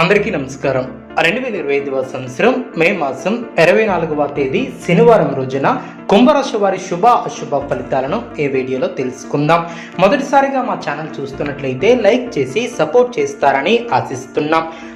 అందరికీ నమస్కారం. రెండు వేల ఇరవై ఐదవ సంవత్సరం మే మాసం ఇరవై నాలుగవ తేదీ శనివారం రోజున కుంభరాశి వారి శుభ అశుభ ఫలితాలను ఈ వీడియోలో తెలుసుకుందాం. మొదటిసారిగా మా ఛానల్ చూస్తున్నట్లయితే లైక్ చేసి సపోర్ట్ చేస్తారని ఆశిస్తున్నాం.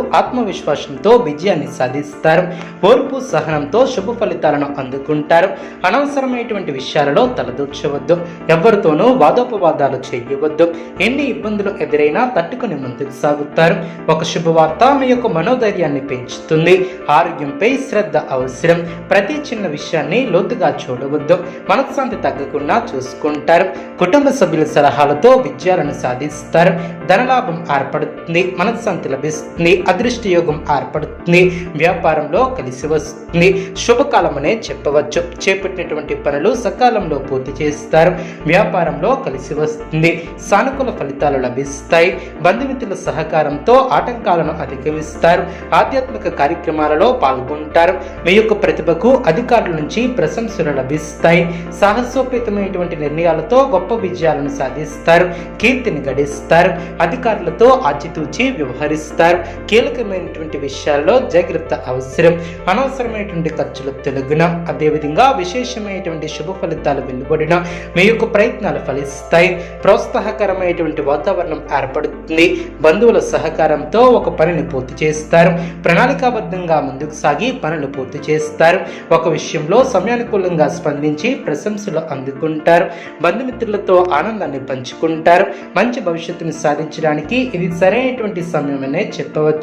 ఆత్మవిశ్వాసంతో విజయాన్ని సాధిస్తారు. ఓర్పు సహనంతో శుభ ఫలితాలను అందుకుంటారు. అనవసరమైనటువంటి విషయాలలో తలదూర్చవద్దు. ఎవరితోనూ వాదోపవాదాలు చేయవద్దు. ఎన్ని ఇబ్బందులు ఎదురైనా తట్టుకుని ముందుకు సాగుతారు. ఒక శుభవార్త మీ యొక్క మనోధైర్యాన్ని పెంచుతుంది. ఆరోగ్యంపై శ్రద్ధ అవసరం. ప్రతి చిన్న విషయాన్ని లోతుగా చూడవద్దు. మనశ్శాంతి తగ్గకుండా చూసుకుంటారు. కుటుంబ సభ్యుల సలహాలతో విజయాలను సాధిస్తారు. ధనలాభం ఏర్పడుతుంది. మనశ్శాంతి లభిస్తుంది. అదృష్ట యోగం ఏర్పడుతుంది. వ్యాపారంలో కలిసి వస్తుంది. శుభకాలమనే చెప్పవచ్చు. చేపట్టినటువంటి పనులు సకాలంలో పూర్తి చేస్తారు. వ్యాపారంలో కలిసి వస్తుంది. సానుకూల ఫలితాలు లభిస్తాయి. బంధుమిత్రుల సహకారంతో ఆటంకాలను అధిగమిస్తారు. ఆధ్యాత్మిక కార్యక్రమాలలో పాల్గొంటారు. మీ యొక్క ప్రతిభకు అధికారుల నుంచి ప్రశంసలు లభిస్తాయి. సాహసోపేతమైనటువంటి నిర్ణయాలతో గొప్ప విజయాలను సాధిస్తారు. కీర్తిని గడిస్తారు. అధికారులతో ఆచితూచి వ్యవహరిస్తారు. కీలకమైనటువంటి విషయాల్లో జాగ్రత్త అవసరం. అనవసరమైనటువంటి ఖర్చులు తొలగిన అదేవిధంగా విశేషమైనటువంటి శుభ ఫలితాలు వెలువడిన మీ యొక్క ప్రయత్నాలు ఫలిస్తాయి. ప్రోత్సాహకరమైనటువంటి వాతావరణం ఏర్పడుతుంది. బంధువుల సహకారంతో ఒక పనిని పూర్తి చేస్తారు. ప్రణాళికాబద్ధంగా ముందుకు సాగి పనులు పూర్తి చేస్తారు. ఒక విషయంలో సమయానుకూలంగా స్పందించి ప్రశంసలు అందుకుంటారు. బంధుమిత్రులతో ఆనందాన్ని పంచుకుంటారు. మంచి భవిష్యత్తును సాధించడానికి ఇది సరైనటువంటి సమయమనే చెప్పవచ్చు.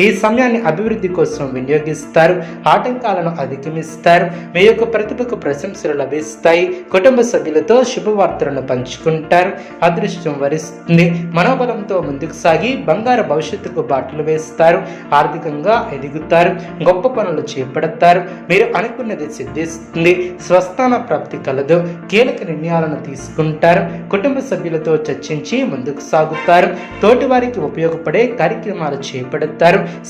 ఈ సమయాన్ని అభివృద్ధి కోసం వినియోగిస్తారు. ఆటంకాలను అధిగమిస్తారు. మీ యొక్క ప్రతిభకు ప్రశంసలు లభిస్తాయి. కుటుంబ సభ్యులతో శుభవార్తలను పంచుకుంటారు. అదృష్టం వరిస్తుంది. మనోబలంతో ముందుకు సాగి బంగారు భవిష్యత్తుకు బాటలు వేస్తారు. ఆర్థికంగా ఎదుగుతారు. గొప్ప పనులు చేపడతారు. మీరు అనుకున్నది సిద్ధిస్తుంది. స్వస్థాన ప్రాప్తి కలదు. కీలక నిర్ణయాలను తీసుకుంటారు. కుటుంబ సభ్యులతో చర్చించి ముందుకు సాగుతారు. తోటివారికి ఉపయోగపడే కార్యక్రమాలు చేపడతారు.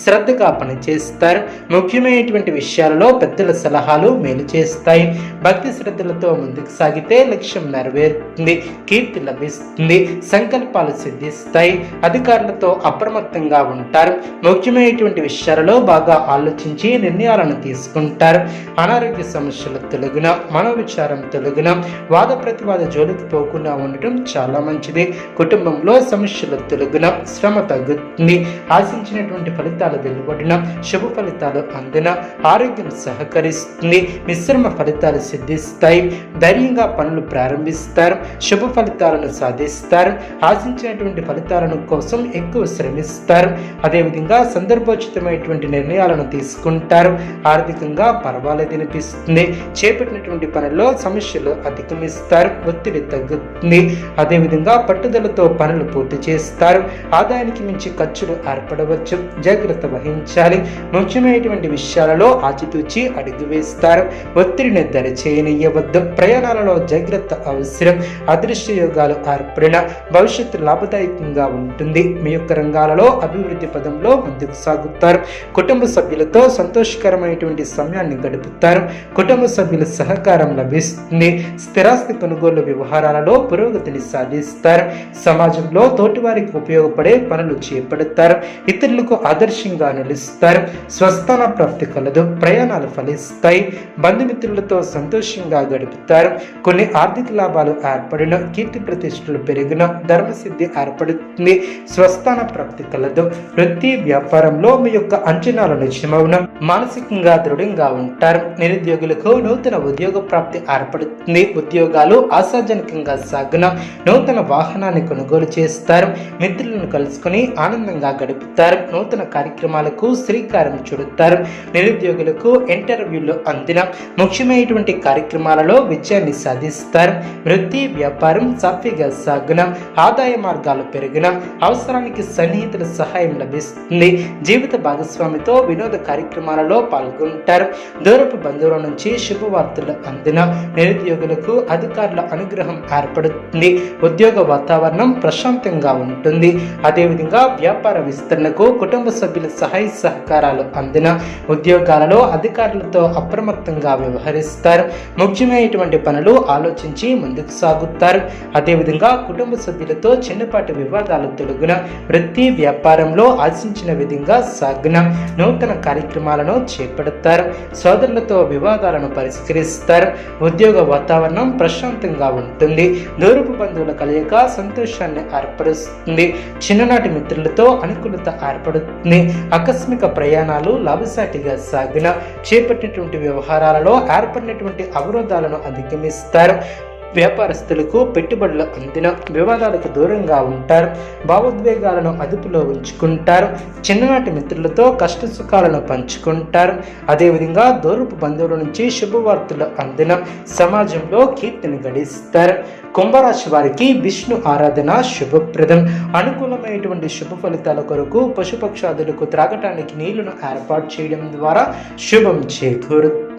శ్రద్ధగా పనిచేస్తారు. ముఖ్యమైనటువంటి విషయాలలో పెద్దల సలహాలు మేలు చేస్తాయి. భక్తి శ్రద్ధలతో ముందుకు సాగితే లక్ష్యం నెరవేరుతుంది కీర్తి లభిస్తుంది సంకల్పాలు సిద్ధిస్తాయి అధికారులతో అప్రమత్తంగా ఉంటారు. ముఖ్యమైనటువంటి విషయాలలో బాగా ఆలోచించి నిర్ణయాలను తీసుకుంటారు. అనారోగ్య సమస్యల తొలగిన మనోవిచారం తొలగిన వాద ప్రతివాద జోలికి పోకుండా ఉండటం చాలా మంచిది. కుటుంబంలో సమస్యల తొలగిన శ్రమ తగ్గుతుంది. ఆశించినటువంటి ఫలితాలు వెలువడిన శుభ ఫలితాలు అందిన ఆరోగ్యం సహకరిస్తుంది మిశ్రమ ఫలితాలు సిద్ధిస్తాయి ధైర్యంగా పనులు ప్రారంభిస్తారు శుభ ఫలితాలను సాధిస్తారు ఆశించినటువంటి ఫలితాలను కోసం ఎక్కువ శ్రమిస్తారు. అదేవిధంగా సందర్భోచితమైనటువంటి నిర్ణయాలను తీసుకుంటారు. ఆర్థికంగా పర్వాలేదు అనిపిస్తుంది. చేపట్టినటువంటి పనుల్లో సమస్యలు అధిగమిస్తారు ఒత్తిడి తగ్గుతుంది. అదేవిధంగా పట్టుదలతో పనులు పూర్తి చేస్తారు. ఆదాయానికి మించి ఖర్చులు ఏర్పడవచ్చు. జాగ్రత్త వహించాలి. ముఖ్యమైనటువంటి విషయాలలో ఆచితూచి అడుగు వేస్తారు. ఒత్తిడిని దరి చేయనియవద్దు ప్రయాణాలలో జాగ్రత్త అవసరం. అదృశ్య యోగాలు అర్పణ భవిష్యత్తు లాభదాయకంగా ఉంటుంది. మీ యొక్క రంగాలలో అభివృద్ధి పదంలో ముందుకు సాగుతారు. కుటుంబ సభ్యులతో సంతోషకరమైనటువంటి సమయాన్ని గడుపుతారు. కుటుంబ సభ్యుల సహకారం లభిస్తుంది. స్థిరాస్తి కొనుగోలు వ్యవహారాలలో పురోగతిని సాధిస్తారు. సమాజంలో తోటివారికి ఉపయోగపడే పనులు చేపడతారు. ఇతరులకు ఆదర్శంగా నిలుస్తారు. స్వస్థాన ప్రాప్తి కలదు. ప్రయాణాలు ఫలిస్తాయి. బంధుమిత్రులతో సంతోషంగా గడుపుతారు. కొన్ని ఆర్థిక లాభాలు ఏర్పడిన. కీర్తి ప్రతిష్టలు పెరిగిన. ధర్మసిద్ధి ఏర్పడుతుంది. స్వస్థాన ప్రాప్తి కలదు. వృత్తి వ్యాపారంలో మీ యొక్క అంచనాలు నిజమవున. మానసికంగా దృఢంగా ఉంటారు. నిరుద్యోగులకు నూతన ఉద్యోగ ప్రాప్తి ఏర్పడుతుంది. ఉద్యోగాలు ఆశాజనకంగా సాగున. నూతన వాహనాన్ని కొనుగోలు చేస్తారు. మిత్రులను కలుసుకొని ఆనందంగా గడుపుతారు. నూతన కార్యక్రమాలకు శ్రీకారం చుడుతారు. నిరుద్యోగులకు ఇంటర్వ్యూలు అందిన ముఖ్యమైనటువంటి కార్యక్రమాలలో విజయాన్ని సాధిస్తారు. వృత్తి వ్యాపారం సాఫీగా సాగున ఆదాయ మార్గాలు పెరిగిన అవసరానికి సన్నిహితుల సహాయం లభిస్తుంది. జీవిత భాగస్వామితో వినోద కార్యక్రమాలలో పాల్గొంటారు. దూరపు బంధువుల నుంచి శుభవార్తలు అందిన నిరుద్యోగులకు అధికారుల అనుగ్రహం ఏర్పడుతుంది. ఉద్యోగ వాతావరణం ప్రశాంతంగా ఉంటుంది. అదేవిధంగా వ్యాపార విస్తరణకు కుటుంబ సభ్యుల సహాయ సహకారాలు అందిన ఉద్యోగాలలో అధికారులతో అప్రమత్తంగా వ్యవహరిస్తారు. ముఖ్యమైనటువంటి పనులు ఆలోచించి ముందుకు సాగుతారు. అదేవిధంగా కుటుంబ సభ్యులతో చిన్నపాటి వివాదాలు తొలగిన వృత్తి వ్యాపారంలో ఆశించిన విధంగా సాగిన నూతన కార్యక్రమాలను చేపడతారు. సోదరులతో వివాదాలను పరిష్కరిస్తారు. ఉద్యోగ వాతావరణం ప్రశాంతంగా ఉంటుంది. దూరపు బంధువుల కలయిక సంతోషాన్ని ఏర్పరుస్తుంది. చిన్ననాటి మిత్రులతో అనుకూలత ఏర్పడుతుంది ఆకస్మిక ప్రయాణాలు లాభసాటిగా సాగిన చేపట్టినటువంటి వ్యవహారాలలో ఏర్పడినటువంటి అవరోధాలను అధిగమిస్తారు. వ్యాపారస్తులకు పెట్టుబడులు అందిన వివాదాలకు దూరంగా ఉంటారు. భావోద్వేగాలను అదుపులో ఉంచుకుంటారు. చిన్ననాటి మిత్రులతో కష్ట సుఖాలను పంచుకుంటారు. అదేవిధంగా దూరపు బంధువుల నుంచి శుభవార్తలు అందిన సమాజంలో కీర్తిని గడిస్తారు. కుంభరాశి వారికి విష్ణు ఆరాధన శుభప్రదం. అనుకూలమైనటువంటి శుభ ఫలితాల కొరకు పశుపక్షాదులకు త్రాగటానికి నీళ్ళను ఏర్పాటు చేయడం ద్వారా శుభం చేకూరుతుంది